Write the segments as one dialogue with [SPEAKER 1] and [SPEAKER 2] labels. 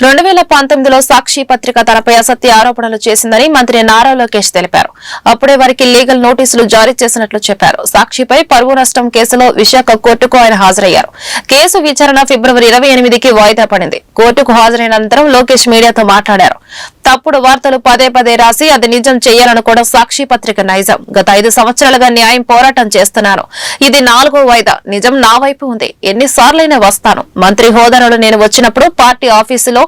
[SPEAKER 1] రెండు వేల పంతొమ్మిదిలో సాక్షి పత్రిక తనపై అసత్య ఆరోపణలు చేసిందని మంత్రి నారా లోకేష్ తెలిపారు. అప్పుడే వారికి లీగల్ నోటీసులు జారీ చేసినట్లు చెప్పారు. సాక్షిపై పరువు నష్టం కేసులో విశాఖ కోర్టుకు ఆయన హాజరయ్యారు. కేసు విచారణ ఫిబ్రవరి ఇరవై ఎనిమిదికి వాయిదా పడింది. కోర్టుకు హాజరైన అనంతరం లోకేష్ మీడియాతో మాట్లాడారు. తప్పుడు వార్తలు పదే పదే రాసి అది నిజం చేయాలనుకోవడం సాక్షి పత్రిక నైజం. గత ఐదు సంవత్సరాలుగా న్యాయం పోరాటం చేస్తున్నాను ఇది నాలుగో వాయిదా. నిజం నా వైపు ఉంది. ఎన్నిసార్లైనా వస్తాను. మంత్రి హోదాలో నేను వచ్చినప్పుడు పార్టీ ఆఫీసులో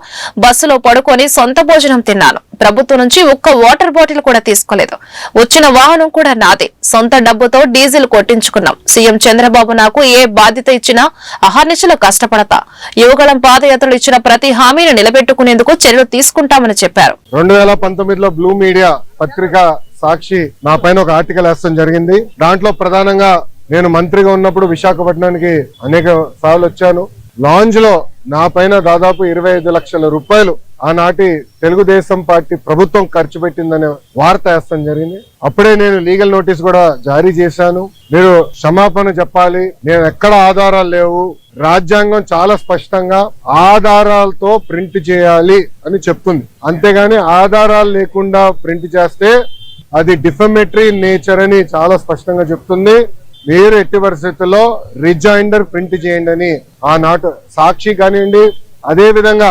[SPEAKER 1] బస్సులో పడుకొని సొంత భోజనం తిన్నాను. ప్రభుత్వం నుంచి ఒక్క వాటర్ బాటిల్ కూడా తీసుకోలేదు. వచ్చిన వాహనం కూడా నాదే. సొంత డబ్బుతో డీజిల్ కొట్టించుకున్నాం. సీఎం చంద్రబాబు నాకు ఏ బాధ్యత ఇచ్చినా అహర్నిశలు కష్టపడతా. యువగళం పాదయాత్రలు ఇచ్చిన ప్రతి హామీని నిలబెట్టుకునేందుకు చర్యలు తీసుకుంటామని చెప్పారు.
[SPEAKER 2] రెండు వేల పంతొమ్మిదిలో బ్లూ మీడియా పత్రిక సాక్షి నా పైన ఒక ఆర్టికల్ వేస్తాం జరిగింది. దాంట్లో ప్రధానంగా నేను మంత్రిగా ఉన్నప్పుడు విశాఖపట్నానికి అనేక సార్లు వచ్చాను. లాంజ్లో నా పైన దాదాపు ఇరవై ఐదు లక్షల రూపాయలు ఆనాటి తెలుగుదేశం పార్టీ ప్రభుత్వం ఖర్చు పెట్టిందనే వార్త వేస్తాం జరిగింది. అప్పుడే నేను లీగల్ నోటీస్ కూడా జారీ చేశాను. మీరు క్షమాపణ చెప్పాలి. నేను ఎక్కడ ఆధారాలు లేవు. రాజ్యాంగం చాలా స్పష్టంగా ఆధారాలతో ప్రింట్ చేయాలి అని చెప్తుంది. అంతేగాని ఆధారాలు లేకుండా ప్రింట్ చేస్తే అది డిఫమేటరీ నేచర్ అని చాలా స్పష్టంగా చెప్తుంది. మీరు ఎట్టి పరిస్థితుల్లో రిజైండర్ ప్రింట్ చేయండి అని ఆనాటు సాక్షి కానివ్వండి అదేవిధంగా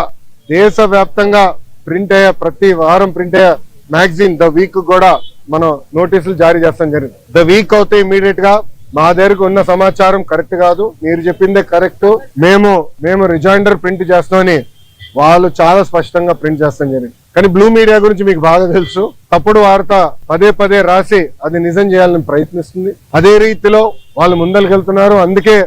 [SPEAKER 2] దేశవ్యాప్తంగా ప్రింట్ అయ్యే ప్రతి వారం ప్రింట్ అయ్యే మ్యాగజైన్ ద వీక్ కూడా మనం నోటీసులు జారీ చేస్తాం జరిగింది. ద వీక్ అవుతే ఇమీడియట్గా మా దగ్గరకు ఉన్న సమాచారం కరెక్ట్ కాదు మీరు చెప్పిందే కరెక్ట్. మేము మేము రిజైండర్ ప్రింట్ చేస్తామని వాళ్ళు చాలా స్పష్టంగా ప్రింట్ చేస్తాం జరిగింది. కానీ బ్లూ మీడియా గురించి మీకు బాగా తెలుసు. తప్పుడు వార్త పదే పదే రాసి అది నిజం చేయాలని ప్రయత్నిస్తుంది. అదే రీతిలో వాళ్ళు ముందరికెళ్తున్నారు అందుకే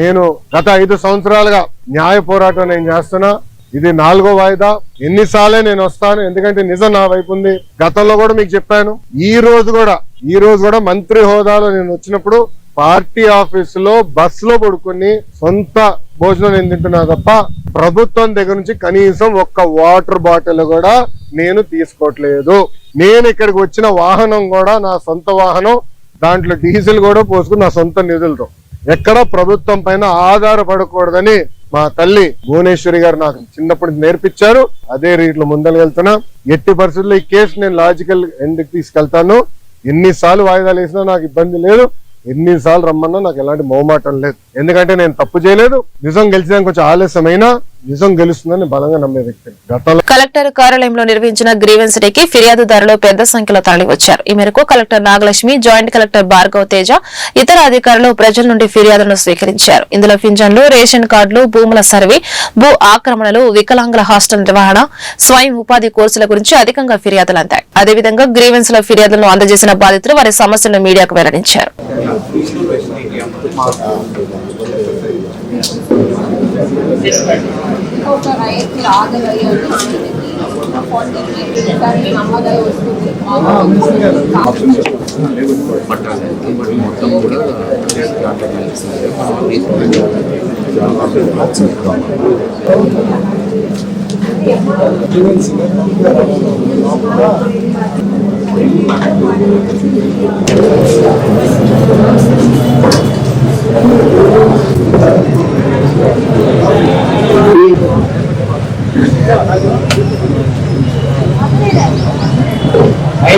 [SPEAKER 2] నేను గత ఐదు సంవత్సరాలుగా న్యాయ పోరాటం నేను చేస్తున్నా. ఇది నాలుగో వాయిదా. ఎన్నిసార్లే నేను వస్తాను. ఎందుకంటే నిజం నా వైపు ఉంది. గతంలో కూడా మీకు చెప్పాను. ఈ రోజు కూడా ఈ రోజు కూడా మంత్రి హోదాలో నేను వచ్చినప్పుడు పార్టీ ఆఫీసులో బస్సులో బస్లో పడుకొని సొంత భోజనం నేను తింటున్నా తప్ప ప్రభుత్వం దగ్గర నుంచి కనీసం ఒక్క వాటర్ బాటిల్ కూడా నేను తీసుకోవట్లేదు. నేను ఇక్కడికి వచ్చిన వాహనం కూడా నా సొంత వాహనం దాంట్లో డీజిల్ కూడా పోసుకుని నా సొంత నిధులతో. ఎక్కడ ప్రభుత్వం పైన ఆధారపడకూడదని మా తల్లి భువనేశ్వరి గారు నాకు చిన్నప్పుడు నేర్పించారు. అదే రీట్లో ముందలు వెళ్తున్నా. ఎట్టి పరిస్థితుల్లో ఈ కేసు నేను లాజికల్ ఎండ్కి తీసుకెళ్తాను. ఎన్నిసార్లు వాయిదాలు వేసినా నాకు ఇబ్బంది లేదు. ఎన్నిసార్లు రమ్మన్నా నాకు ఎలాంటి మొహమాటం లేదు. ఎందుకంటే నేను తప్పు చేయలేదు. నిజం గెలిచడానికి కొంచెం ఆలస్యమైనా నిజం గెలుస్తుందని బలంగా నమ్మే వ్యక్తి. గతంలో
[SPEAKER 1] కలెక్టర్ కార్యాలయంలో నిర్వహించిన గ్రీవెన్స్ డేకి ఫిర్యాదుదారులు పెద్ద సంఖ్యలో తరలివచ్చారు. ఈ మేరకు collector Nagalakshmi joint collector Bhargav Teja ఇతర అధికారులు ప్రజల నుండి ఫిర్యాదులను స్వీకరించారు. ఇందులో పింఛన్లు రేషన్ కార్డులు భూముల సర్వే భూ ఆక్రమణలు వికలాంగుల హాస్టల్ నిర్వహణ స్వయం ఉపాధి కోర్సుల గురించి అధికంగా ఫిర్యాదులు అందాయి. అదేవిధంగా గ్రీవెన్స్లో ఫిర్యాదులను అందజేసిన బాధితులు వారి సమస్యలను మీడియాకు వెల్లడించారు.
[SPEAKER 3] ఒక రైతు ఆదరయ్యాలి ఫార్టీ నైన్ నమ్మదై వస్తుంది
[SPEAKER 4] మొత్తం కూడా దాంట్లో కనిపిస్తుంది
[SPEAKER 5] ఐ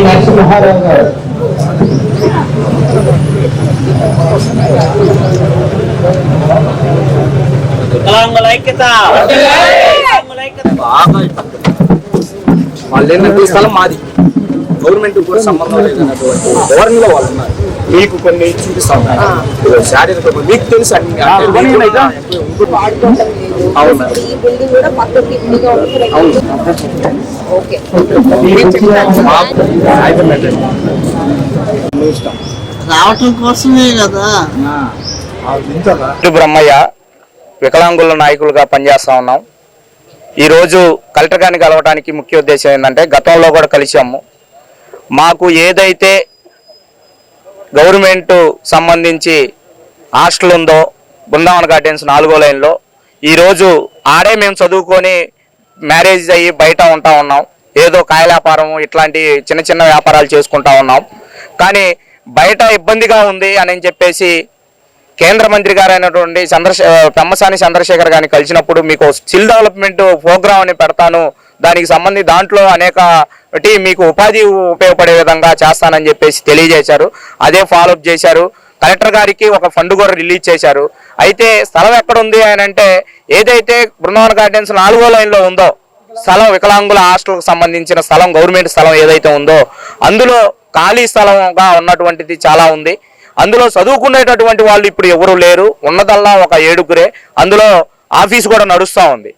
[SPEAKER 5] నరసింహారావు గారు.
[SPEAKER 4] వాళ్ళు ఏంటంటే స్థలం మాది? గవర్నమెంట్ కూడా సంబంధం లేదన్నటువంటి ధోరణిలో వాళ్ళు ఉన్నారు. మీకు కొన్ని చూపిస్తా శారీరక మీకు తెలుసు అవునా.
[SPEAKER 6] రావటం కోసమే కదా.
[SPEAKER 7] బ్రహ్మయ్య వికలాంగుల నాయకులుగా పనిచేస్తా ఉన్నాం. ఈరోజు కలెక్టర్ గారిని కలవడానికి ముఖ్య ఉద్దేశం ఏంటంటే గతంలో కూడా కలిసాము మాకు ఏదైతే గవర్నమెంట్ సంబంధించి హాస్టల్ ఉందో బృందావన్ గార్డెన్స్ నాలుగో లైన్లో. ఈరోజు ఆడే మేము చదువుకొని మ్యారేజ్ అయ్యి బయట ఉంటా ఉన్నాం. ఏదో కాయ వ్యాపారం ఇట్లాంటి చిన్న చిన్న వ్యాపారాలు చేసుకుంటా ఉన్నాం. కానీ బయట ఇబ్బందిగా ఉంది అని చెప్పేసి కేంద్ర మంత్రి గారైనటువంటి చంద్రశే పెమ్మసాని చంద్రశేఖర్ గారిని కలిసినప్పుడు మీకు స్కిల్ డెవలప్మెంట్ ప్రోగ్రామ్ అని పెడతాను దానికి సంబంధించి దాంట్లో అనేక మీకు ఉపాధి ఉపయోగపడే విధంగా చేస్తానని చెప్పేసి తెలియజేశారు. అదే ఫాలోఅప్ చేశారు. కలెక్టర్ గారికి ఒక ఫండ్ కూడా రిలీజ్ చేశారు. అయితే స్థలం ఎక్కడ ఉంది అని అంటే ఏదైతే బృందావన గార్డెన్స్ నాలుగో లైన్లో ఉందో స్థలం వికలాంగుల హాస్టల్కి సంబంధించిన స్థలం గవర్నమెంట్ స్థలం ఏదైతే ఉందో అందులో ఖాళీ స్థలంగా ఉన్నటువంటిది చాలా ఉంది. అందులో చదువుకునేటటువంటి వాళ్ళు ఇప్పుడు ఎవరు లేరు. ఉన్నదల్లా ఒక ఏడుగురే. అందులో ఆఫీస్ కూడా నడుస్తూ ఉంది.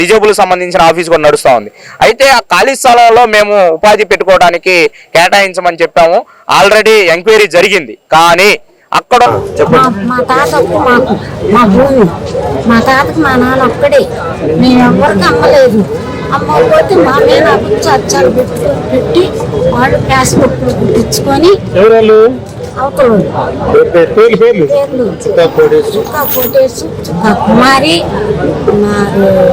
[SPEAKER 7] డిజేబుల్ సంబంధించిన ఆఫీస్ కూడా నడుస్తూ ఉంది. అయితే ఆ ఖాళీ స్థలంలో మేము ఉపాధి పెట్టుకోవడానికి కేటాయించమని చెప్పాము. ఆల్రెడీ ఎంక్వైరీ జరిగింది. కానీ అక్కడ
[SPEAKER 8] మా మా తాత మాకు మా భూమి. మా తాతకి మా నాన్న ఒక్కడే. మేము ఎవరికి అమ్మలేదు. అమ్మకపోతే మా మీద అభివృద్ధి అచ్చాలు పెట్టి పెట్టి వాళ్ళు
[SPEAKER 5] ఎవరు
[SPEAKER 8] అవతలు
[SPEAKER 5] పేర్లు పేర్లు?
[SPEAKER 8] పేర్లు.
[SPEAKER 5] చుక్కా కోటేశ్వర
[SPEAKER 8] చుక్కా కోటేసు చుక్కా కుమారి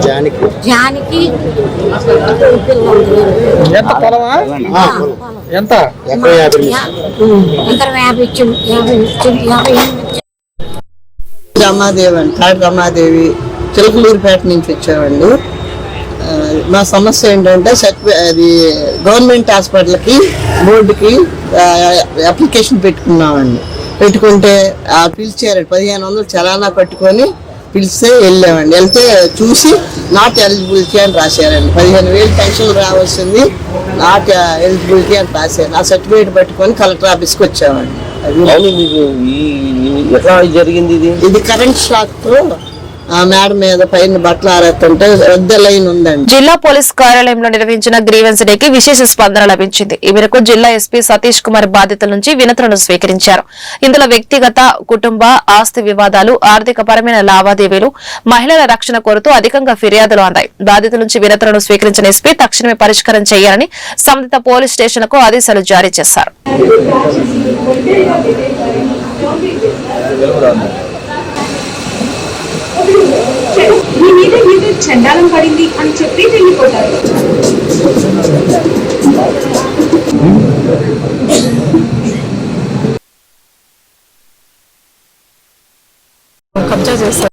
[SPEAKER 8] మరి
[SPEAKER 5] జానకి. ఎంత పొలమా. ఎంత? ఎకరం యాభై
[SPEAKER 8] యా- ఉం, ఎకరం యాభై ఇచ్చాం యాభై ఇచ్చాం యాభై ఎనిమిది
[SPEAKER 6] రమాదేవి అండి రమాదేవి చిలకలూరుపేట నుంచి వచ్చామండి. మా సమస్య ఏంటంటే అది గవర్నమెంట్ హాస్పిటల్కి బోర్డుకి అప్లికేషన్ పెట్టుకున్నామండి. పెట్టుకుంటే ఆ పిలిచారు పదిహేను వందలు చలానా కట్టుకొని పిలిస్తే వెళ్ళామండి. వెళ్తే చూసి నాట్ ఎలిజిబిలిటీ అని రాశారండి. పదిహేను వేలు పెన్షన్ రావాల్సింది నాట్ ఎలిజిబిలిటీ అని రాశారు. ఆ సర్టిఫికేట్ పట్టుకొని కలెక్టర్ ఆఫీస్కి వచ్చామండి. అది
[SPEAKER 5] మీకు ఎట్లా జరిగింది ఇది?
[SPEAKER 6] ఇది కరెంట్ షాక్తో ఆ మేడ మీద పైన బట్టలు ఆరేస్తుంటే పెద్ద లైన్ ఉందండి.
[SPEAKER 1] జిల్లా పోలీస్ కార్యాలయంలో నిర్వహించిన గ్రీవెన్స్ డేకి విశేష స్పందన లభించింది. ఈ మేరకు జిల్లా ఎస్పీ సతీష్ కుమార్ బాధితుల నుంచి వినతులను స్వీకరించారు. ఇందులో వ్యక్తిగత కుటుంబ ఆస్తి వివాదాలు ఆర్థిక పరమైన లావాదేవీలు మహిళల రక్షణ కోరుతూ అధికంగా ఫిర్యాదులు అందాయి. బాధితుల నుంచి వినతులను స్వీకరించిన ఎస్పీ తక్షణమే పరిష్కారం చేయాలని సంబంధిత పోలీస్ స్టేషన్లకు ఆదేశాలు జారీ చేశారు
[SPEAKER 9] మీ మీద ఏదో చండాలం పడింది అని చెప్పి వెళ్ళిపోతారు.
[SPEAKER 10] కబ్జా చేస్తారు.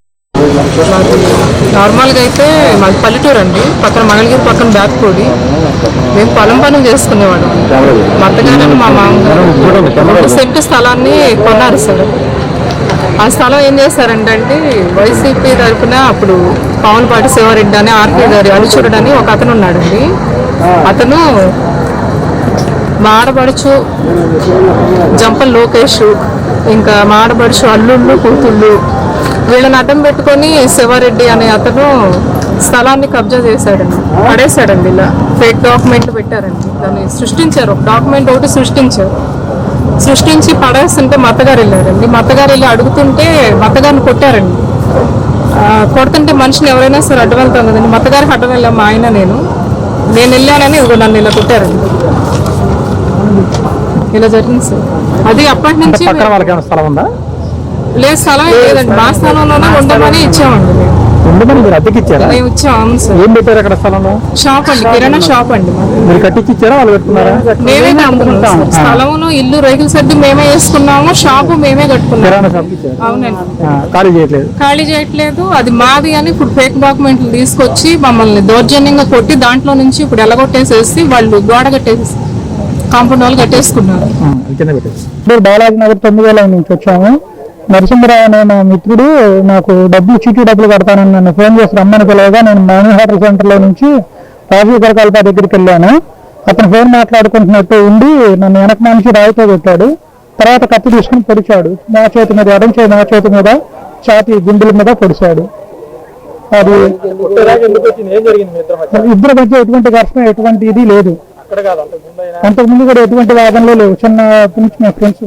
[SPEAKER 10] నార్మల్గా అయితే మాది పల్లెటూరు అండి. పక్కన మంగళగిరి పక్కన బ్యాక్కోడి మేము పొలం పనులు చేసుకునేవాడు మా అత్తగారు మా మామగారు. సెంటు స్థలాన్ని కొన్నారు సార్. ఆ స్థలం ఏం చేశారంటే వైసీపీ తరఫున అప్పుడు పావులపాటి శివారెడ్డి అని ఆర్కే గారి అనుచరుడు అని ఒక అతను ఉన్నాడండి. అతను మాడబడుచు జంపల్ లోకేష్ ఇంకా మాడబడుచు అల్లుళ్ళు కూతుళ్ళు వీళ్ళని అడ్డం పెట్టుకొని శివారెడ్డి అనే అతను స్థలాన్ని కబ్జా చేశాడండి. పడేశాడండి ఇలా. ఫేక్ డాక్యుమెంట్ పెట్టారండి. దాన్ని సృష్టించారు. ఒక డాక్యుమెంట్ ఒకటి సృష్టించారు. సృష్టించి పడేస్తుంటే మా అత్తగారు వెళ్ళారండి. మా అత్తగారు వెళ్ళి అడుగుతుంటే మా అత్తగారిని కొట్టారండి. కొడుతుంటే మనిషిని ఎవరైనా సరే అడ్డం వెళ్తాం కదండి మా అత్తగారికి అడ్డం వెళ్ళాం మా ఆయన నేను. నేను వెళ్ళానని ఇదిగో నన్ను ఇలా కొట్టారండి. ఇలా జరిగింది సార్. అది అప్పటి నుంచి లేదు స్థలం లేదండి. మా స్థలంలోనే ఉండమని ఇచ్చామండి మేము.
[SPEAKER 5] ఉండమని మీరు అద్దెకి ఇచ్చారా
[SPEAKER 10] మేము ఇచ్చాం అవును సార్.
[SPEAKER 5] ఏం పెట్టారు అక్కడ స్థలంలో
[SPEAKER 10] షాప్ అండి కిరాణా షాప్ అండి.
[SPEAKER 5] మీరు కట్టించి ఇచ్చారా వాళ్ళు పెట్టుకున్నారా?
[SPEAKER 10] మేమే కట్టుకున్నాం. స్థలమును ఇల్లు రైతుల సర్ది మేమే వేసుకున్నాము షాపు మేమే
[SPEAKER 5] కిరాణా ఇచ్చారు?
[SPEAKER 10] అవునండి.
[SPEAKER 5] ఖాళీ చేయట్లేదు.
[SPEAKER 10] ఖాళీ చేయట్లేదు అది మాది అని ఇప్పుడు ఫేక్ డాక్యుమెంట్లు తీసుకొచ్చి మమ్మల్ని దౌర్జన్యంగా కొట్టి దాంట్లో నుంచి ఇప్పుడు ఎలగొట్టేసేసి వాళ్ళు గోడ కట్టేసి కాంపౌండ్ వాళ్ళు కట్టేసుకున్నారు.
[SPEAKER 5] బాలాజీ నగర్ తొమ్మిది వేల నుంచి వచ్చాము. నరసింహరావు అనే నా మిత్రుడు నాకు డబ్బులు చీటీ డబ్బులు కడతానని నన్ను ఫోన్ చేసి రమ్మని పిలవగా నేను మానీ హోటల్ సెంటర్లో నుంచి రాజీవ్ కరకాలపా దగ్గరికి వెళ్ళాను. అతను ఫోన్ మాట్లాడుకుంటున్నట్టు ఉండి నన్ను వెనక నుంచి రాయితో కొట్టాడు. తర్వాత కత్తి తీసుకుని పొడిచాడు. నా చేతి మీద ఎడం చేతి నా చేతి మీద ఛాతి గుండెల మీద పొడిచాడు. అది ఇద్దరు మధ్య ఎటువంటి ఘర్షణ ఎటువంటి ఇది లేదు. అంతకుముందు కూడా ఎటువంటి వాదనలు లేవు. చిన్న నుంచి ఫ్రెండ్స్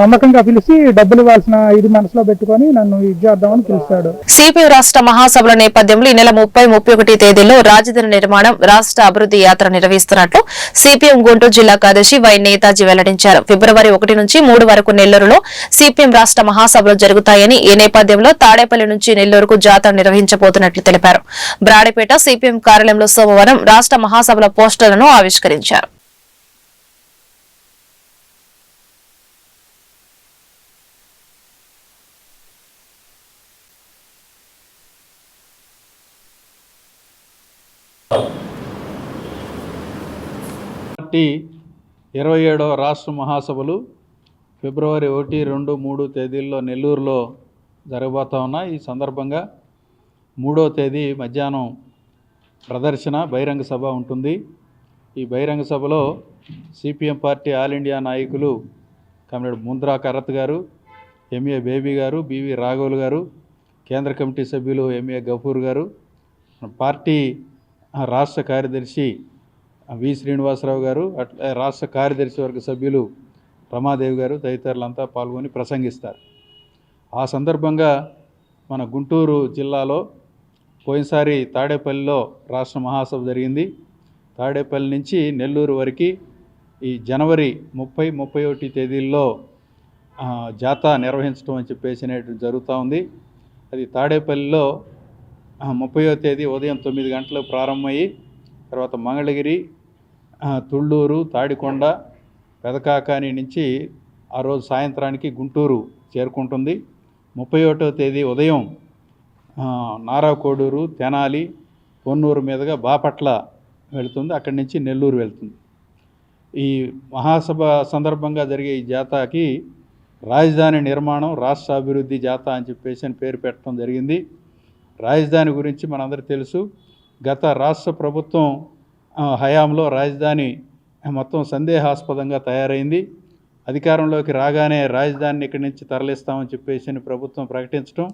[SPEAKER 5] నమ్మకంగా పిలిచి డబ్బులు ఇవ్వాల్సిన ఇది మనసులో పెట్టుకొని నన్ను ఇది చేద్దామని పిలిచాడు.
[SPEAKER 1] సిపిఎం రాష్ట్ర మహాసభల నేపథ్యంలో ఈ నెల ముప్పై ముప్పై ఒకటి తేదీల్లో రాజధాని నిర్మాణం రాష్ట్ర అభివృద్ధి యాత్ర నిర్వహిస్తున్నట్లు సిపిఎం గుంటూరు జిల్లా కార్యదర్శి వై నేతాజీ వెల్లడించారు. ఫిబ్రవరి ఒకటి నుంచి మూడు వరకు నెల్లూరులో సిపిఎం రాష్ట్ర మహాసభలు జరుగుతాయని ఈ నేపథ్యంలో తాడేపల్లి నుంచి నెల్లూరుకు జాతర నిర్వహించబోతున్నట్లు తెలిపారు. బ్రాడేపేట సిపిఎం కార్యాలయంలో సోమవారం రాష్ట్ర మహాసభల పోస్టర్లను ఆవిష్కరించారు.
[SPEAKER 11] పార్టీ ఇరవై ఏడవ రాష్ట్ర మహాసభలు ఫిబ్రవరి ఒకటి రెండు మూడు తేదీల్లో నెల్లూరులో జరగబోతా ఉన్నాయి ఈ సందర్భంగా మూడో తేదీ మధ్యాహ్నం ప్రదర్శన బహిరంగ సభ ఉంటుంది. ఈ బహిరంగ సభలో సిపిఎం పార్టీ ఆల్ ఇండియా నాయకులు కమ్రేడ్ ముంద్రా కరత్ గారు ఎంఏ బేబీ గారు బివి రాఘవులు గారు కేంద్ర కమిటీ సభ్యులు ఎంఏ గఫూర్ గారు పార్టీ రాష్ట్ర కార్యదర్శి వి. శ్రీనివాసరావు గారు అట్లా రాష్ట్ర కార్యదర్శి వర్గ సభ్యులు రమాదేవి గారు తదితరులంతా పాల్గొని ప్రసంగిస్తారు. ఆ సందర్భంగా మన గుంటూరు జిల్లాలో పోయినసారి తాడేపల్లిలో రాష్ట్ర మహాసభ జరిగింది. తాడేపల్లి నుంచి నెల్లూరు వరకు ఈ జనవరి ముప్పై ముప్పై ఒకటి తేదీల్లో జాతా నిర్వహించడం అని చెప్పేసి అనేటువంటి జరుగుతూ ఉంది. అది తాడేపల్లిలో ముప్పయో తేదీ ఉదయం తొమ్మిది గంటలకు ప్రారంభమయ్యి తర్వాత మంగళగిరి తుళ్ళూరు తాడికొండ పెదకాకాని నుంచి ఆ రోజు సాయంత్రానికి గుంటూరు చేరుకుంటుంది. ముప్పై ఒకటో తేదీ ఉదయం నారాకోడూరు తెనాలి పొన్నూరు మీదుగా బాపట్ల వెళుతుంది. అక్కడి నుంచి నెల్లూరు వెళ్తుంది. ఈ మహాసభ సందర్భంగా జరిగే ఈ జాతాకి రాజధాని నిర్మాణం రాష్ట్ర అభివృద్ధి జాతా అని చెప్పేసి అని పేరు పెట్టడం జరిగింది. రాజధాని గురించి మనందరికీ తెలుసు. గత రాష్ట్ర ప్రభుత్వం హయాంలో రాజధాని మొత్తం సందేహాస్పదంగా తయారైంది. అధికారంలోకి రాగానే రాజధానిని ఇక్కడి నుంచి తరలిస్తామని చెప్పేసి అని ప్రభుత్వం ప్రకటించడం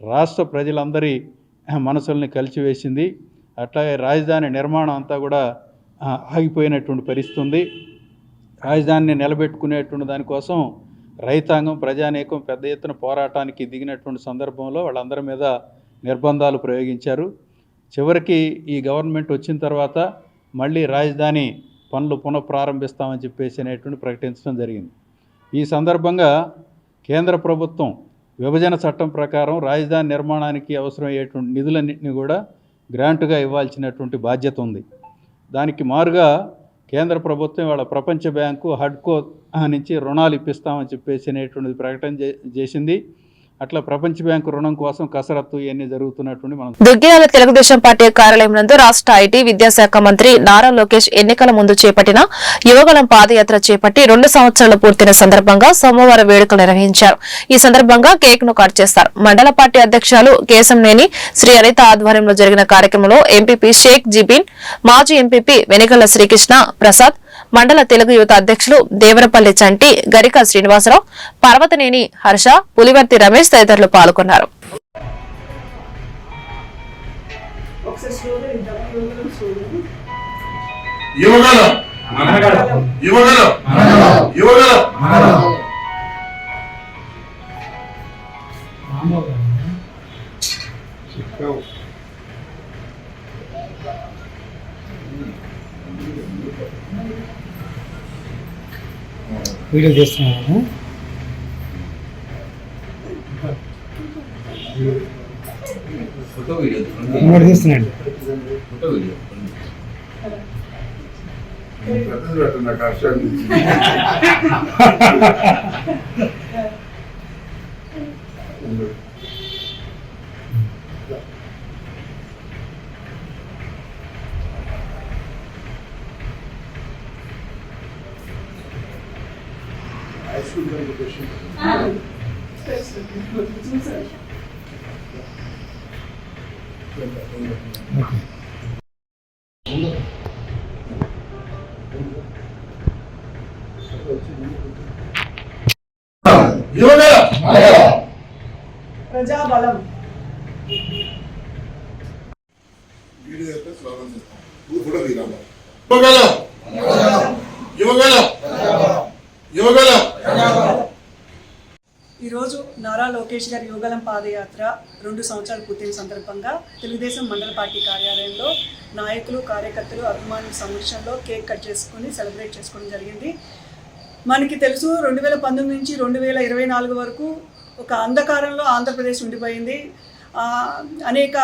[SPEAKER 11] రాష్ట్ర ప్రజలందరి మనసుల్ని కలిచివేసింది. అట్లాగే రాజధాని నిర్మాణం అంతా కూడా ఆగిపోయినటువంటి పరిస్థితి ఉంది. రాజధానిని నిలబెట్టుకునేటువంటి దానికోసం రైతాంగం ప్రజానేకం పెద్ద ఎత్తున పోరాటానికి దిగినటువంటి సందర్భంలో వాళ్ళందరి మీద నిర్బంధాలు ప్రయోగించారు. చివరికి ఈ గవర్నమెంట్ వచ్చిన తర్వాత మళ్ళీ రాజధాని పనులు పునఃప్రారంభిస్తామని చెప్పేసి అనేటువంటి ప్రకటించడం జరిగింది. ఈ సందర్భంగా కేంద్ర ప్రభుత్వం విభజన చట్టం ప్రకారం రాజధాని నిర్మాణానికి అవసరమయ్యేటువంటి నిధులన్నింటినీ కూడా గ్రాంటుగా ఇవ్వాల్సినటువంటి బాధ్యత ఉంది. దానికి మారుగా కేంద్ర ప్రభుత్వం వాళ్ళ ప్రపంచ బ్యాంకు హడ్కో నుంచి రుణాలు ఇప్పిస్తామని చెప్పేసి అనేటువంటిది ప్రకటన చే- చేసింది. అట్లా ప్రపంచ బ్యాంకు రుణం కోసం కసరత్తు ఇవన్నీ జరుగుతున్నటువంటి మనం
[SPEAKER 1] దుగ్గిరాల తెలుగుదేశం పార్టీ కార్యాలయం నందు రాష్ట్ర ఐటీ విద్యాశాఖ మంత్రి నారా లోకేష్ ఎన్నికల ముందు చేపట్టిన యువగలం పాదయాత్ర చేపట్టి రెండు సంవత్సరాలు పూర్తయిన సందర్భంగా సోమవారం వేడుకలు నిర్వహించారు. ఈ సందర్భంగా కేక్ను కట్ చేస్తారు. మండల పార్టీ అధ్యక్షులు కేశంనేని శ్రీ అనిత ఆధ్వర్యంలో జరిగిన కార్యక్రమంలో ఎంపీపీ షేక్ జిబిన్ మాజీ ఎంపీపీ వెనిగళ్ళ శ్రీకృష్ణ ప్రసాద్ మండల తెలుగు యువత అధ్యక్షులు దేవరపల్లి చంటి గరిక శ్రీనివాసరావు పర్వతనేని హర్ష పులివర్తి రమేష్ తదితరులు పాల్గొన్నారు.
[SPEAKER 12] యువగలం యువగలం యువగలం
[SPEAKER 5] వీడియో చేస్తున్నాను. ఇంకోటి తీస్తున్నాండి
[SPEAKER 9] ప్రజాబలం.
[SPEAKER 12] వీడియో అయితే స్లోగన్ చేస్తాం నువ్వు కూడా తీరాలి యువగలం యువగలం యువగలం
[SPEAKER 9] ఈరోజు నారా గారి పాదయాత్ర రెండు సంవత్సరాలు పూర్తయిన సందర్భంగా తెలుగుదేశం మండల పార్టీ కార్యాలయంలో నాయకులు కార్యకర్తలు అభిమానుల సమక్షంలో కేక్ కట్ చేసుకుని సెలబ్రేట్ చేసుకోవడం జరిగింది. మనకి తెలుసు రెండు వేల పంతొమ్మిది నుంచి రెండు వేల ఇరవై నాలుగు వరకు ఒక అంధకారంలో ఆంధ్రప్రదేశ్ ఉండిపోయింది. అనేక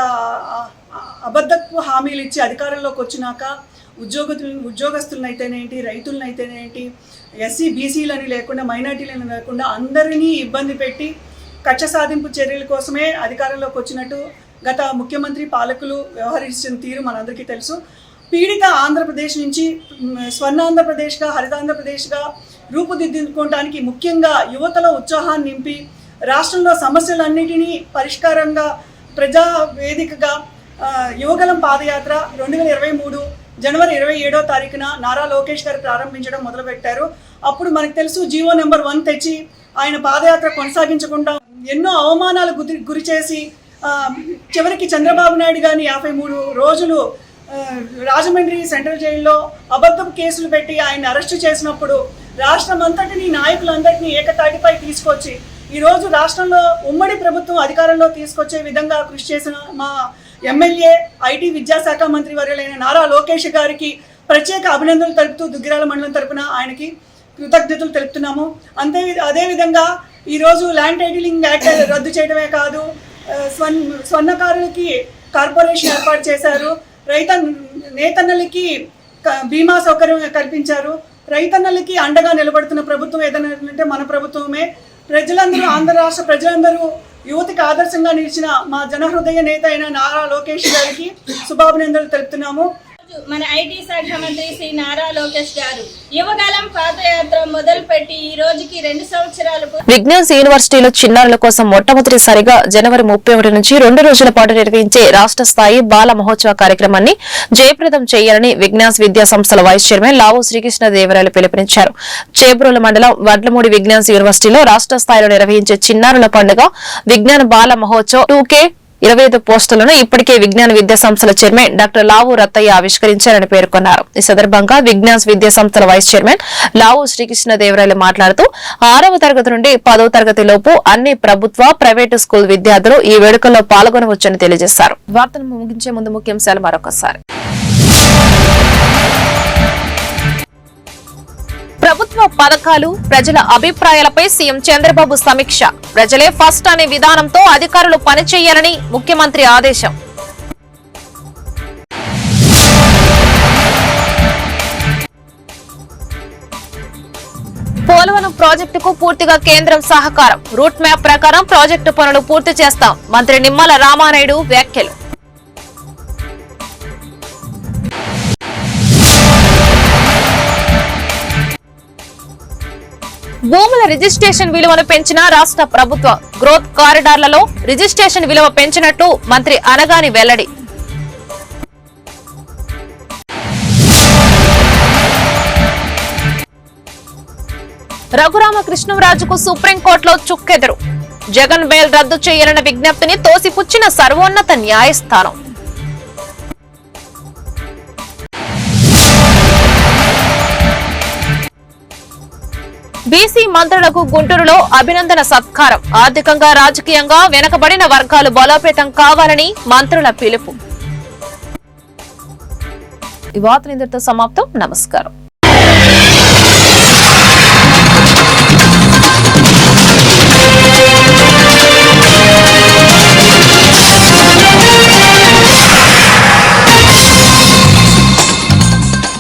[SPEAKER 9] అబద్ధపు హామీలు ఇచ్చి అధికారంలోకి వచ్చినాక ఉద్యోగ ఉద్యోగస్తులనైతేనేంటి రైతులనైతేనేంటి ఎస్సీ బీసీలని లేకుండా మైనార్టీలను లేకుండా అందరినీ ఇబ్బంది పెట్టి కక్ష సాధింపు చర్యల కోసమే అధికారంలోకి వచ్చినట్టు గత ముఖ్యమంత్రి పాలకులు వ్యవహరించిన తీరు మనందరికీ తెలుసు. పీడిత ఆంధ్రప్రదేశ్ నుంచి స్వర్ణాంధ్రప్రదేశ్గా హరితాంధ్రప్రదేశ్గా రూపుదిద్దుకోవడానికి ముఖ్యంగా యువతలో ఉత్సాహాన్ని నింపి రాష్ట్రంలో సమస్యలన్నిటినీ పరిష్కారంగా ప్రజా వేదికగా యువగలం పాదయాత్ర రెండు వేల ఇరవై మూడు జనవరి ఇరవై ఏడో తారీఖున నారా లోకేష్ గారు ప్రారంభించడం మొదలుపెట్టారు. అప్పుడు మనకు తెలుసు జీవో నెంబర్ వన్ తెచ్చి ఆయన పాదయాత్ర కొనసాగించకుండా ఎన్నో అవమానాలు గురి గురి చేసి చివరికి చంద్రబాబు నాయుడు గారిని యాభై మూడు రోజులు రాజమండ్రి సెంట్రల్ జైల్లో అబద్ధం కేసులు పెట్టి ఆయన అరెస్టు చేసినప్పుడు రాష్ట్రం అంతటిని నాయకులందరినీ ఏకతాటిపై తీసుకొచ్చి ఈరోజు రాష్ట్రంలో ఉమ్మడి ప్రభుత్వం అధికారంలో తీసుకొచ్చే విధంగా కృషి చేసిన మా ఎమ్మెల్యే ఐటీ విద్యాశాఖ మంత్రి వర్యులైన నారా లోకేష్ గారికి ప్రత్యేక అభినందనలు తెలుపుతూ దుగ్గిరాల మండలం తరపున ఆయనకి కృతజ్ఞతలు తెలుపుతున్నాము. అంతే అదేవిధంగా ఈరోజు ల్యాండ్ టైటిలింగ్ యాక్ట్ రద్దు చేయడమే కాదు స్వన్ స్వర్ణకారులకి కార్పొరేషన్ ఏర్పాటు చేశారు. రైత నేతన్నలకి క- బీమా సౌకర్యం కల్పించారు. రైతన్నలకి అండగా నిలబడుతున్న ప్రభుత్వం ఏదైనా అంటే మన ప్రభుత్వమే. ప్రజలందరూ ఆంధ్ర రాష్ట్ర ప్రజలందరూ యువతికి ఆదర్శంగా నిలిచిన మా జనహృదయ నేత అయిన నారా లోకేష్ గారికి శుభాభినందనలు తెలుపుతున్నాము.
[SPEAKER 8] మన ఐటీ శాఖ మంత్రి శ్రీ నారా లోకేష్ గారు యువకాలం పాదయాత్ర మొదలుపెట్టి ఈ రోజుకి రెండు సంవత్సరాలు
[SPEAKER 1] విజ్ఞాన్స్ యూనివర్సిటీలో చిన్నారుల కోసం మొట్టమొదటిసారిగా జనవరి ముప్పై ఒకటి నుంచి రెండు రోజుల పాటు నిర్వహించే రాష్ట్ర స్థాయి బాల మహోత్సవ కార్యక్రమాన్ని జయప్రదం చేయాలని విజ్ఞాన్స్ విద్యా సంస్థల వైస్ చైర్మన్ లావు శ్రీకృష్ణదేవరాయలు పిలుపునిచ్చారు. చేబ్రోల మండలం వడ్లమూడి విజ్ఞాన్స్ యూనివర్సిటీలో రాష్ట్ర స్థాయిలో నిర్వహించే చిన్నారుల పండుగ విజ్ఞాన బాల మహోత్సవ్ టూకే ఇరవై ఐదు పోస్టులను ఇప్పటికే విజ్ఞాన విద్యా సంస్థల చైర్మన్ డాక్టర్ లావు రత్తయ్య ఆవిష్కరించారని పేర్కొన్నారు. ఈ సందర్భంగా విజ్ఞాన విద్యా సంస్థల వైస్ చైర్మన్ లావు శ్రీకృష్ణదేవరాయలు మాట్లాడుతూ ఆరవ తరగతి నుండి పదవ తరగతి లోపు అన్ని ప్రభుత్వ ప్రైవేటు స్కూల్ విద్యార్థులు ఈ వేడుకల్లో పాల్గొనవచ్చని తెలియజేశారు. వార్తను ముగించే ముందు ముఖ్యాంశాలు మరొకసారి. ప్రభుత్వ పథకాలు ప్రజల అభిప్రాయాలపై సీఎం చంద్రబాబు సమీక్ష. ప్రజలే ఫస్ట్ అనే విధానంతో అధికారులు పనిచేయాలని ముఖ్యమంత్రి ఆదేశం. పోలవరం ప్రాజెక్టుకు పూర్తిగా కేంద్రం సహకారం. రూట్ మ్యాప్ ప్రకారం ప్రాజెక్టు పనులు పూర్తి చేస్తాం. మంత్రి నిమ్మల రామానాయుడు వ్యాఖ్యలు. భూముల రిజిస్ట్రేషన్ విలువను పెంచిన రాష్ట్ర ప్రభుత్వ గ్రోత్ కారిడార్లలో రిజిస్ట్రేషన్ విలువ పెంచినట్టు మంత్రి అనగాని వెల్లడి. రఘురామకృష్ణంరాజుకు సుప్రీంకోర్టులో చుక్కెదురు. జగన్ బెయిల్ రద్దు చేయాలన్న విజ్ఞప్తిని తోసిపుచ్చిన సర్వోన్నత న్యాయస్థానం. బీసీ మంత్రులకు గుంటూరులో అభినందన సత్కారం. ఆర్థికంగా రాజకీయంగా వెనకబడిన వర్గాలు బలోపేతం కావాలని మంత్రుల పిలుపు. ఈ వార్తలు ఇంతటితో సమాప్తం. నమస్కారం.